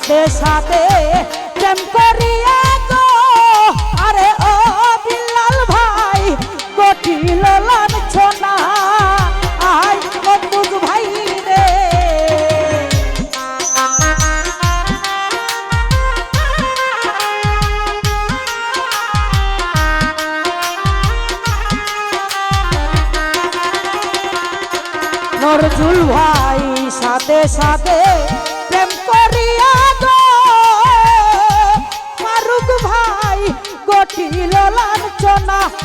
সাথে সাথে প্রেম করিয়া গো। আরে ও বিল্লাল ভাই কটিল লাঞ্ছনা। আই সাথে সাথে 呐、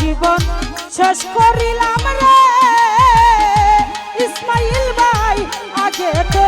জীবন শেষ করিলাম রে। ইসমাইল ভাই আগে তো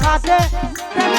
সাথে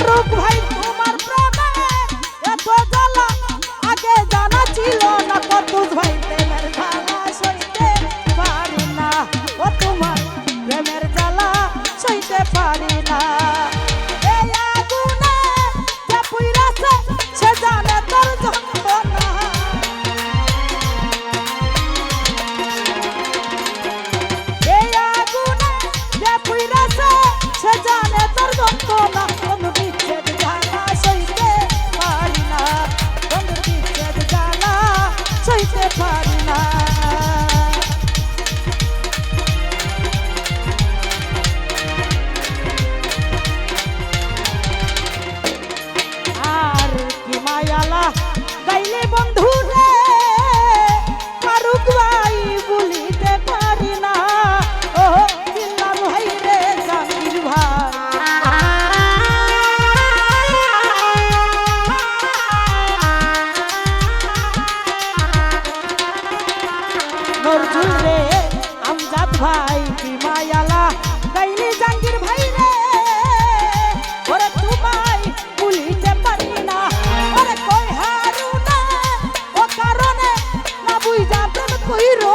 ফারুক ভাই போயிரும்